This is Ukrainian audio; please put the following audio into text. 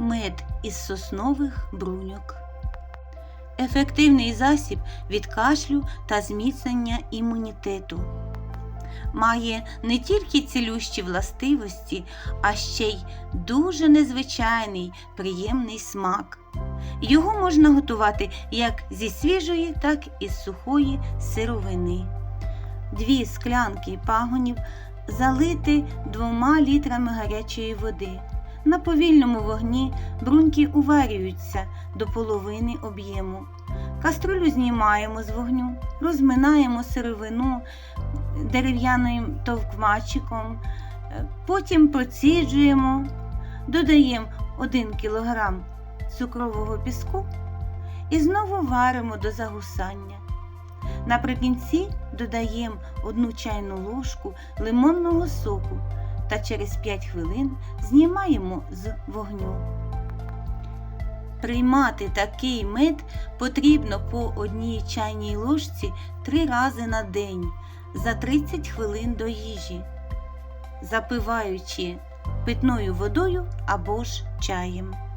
Мед із соснових бруньок. Ефективний засіб від кашлю та зміцнення імунітету. Має не тільки цілющі властивості, а ще й дуже незвичайний приємний смак. Його можна готувати як зі свіжої, так і з сухої сировини. Дві склянки пагонів залити двома літрами гарячої води. На повільному вогні бруньки уварюються до половини об'єму. Каструлю знімаємо з вогню, розминаємо сировину дерев'яним товкмачиком, потім проціджуємо, додаємо 1 кг цукрового піску і знову варимо до загусання. Наприкінці додаємо 1 чайну ложку лимонного соку та через 5 хвилин знімаємо з вогню. Приймати такий мед потрібно по одній чайній ложці 3 рази на день за 30 хвилин до їжі, запиваючи питною водою або ж чаєм.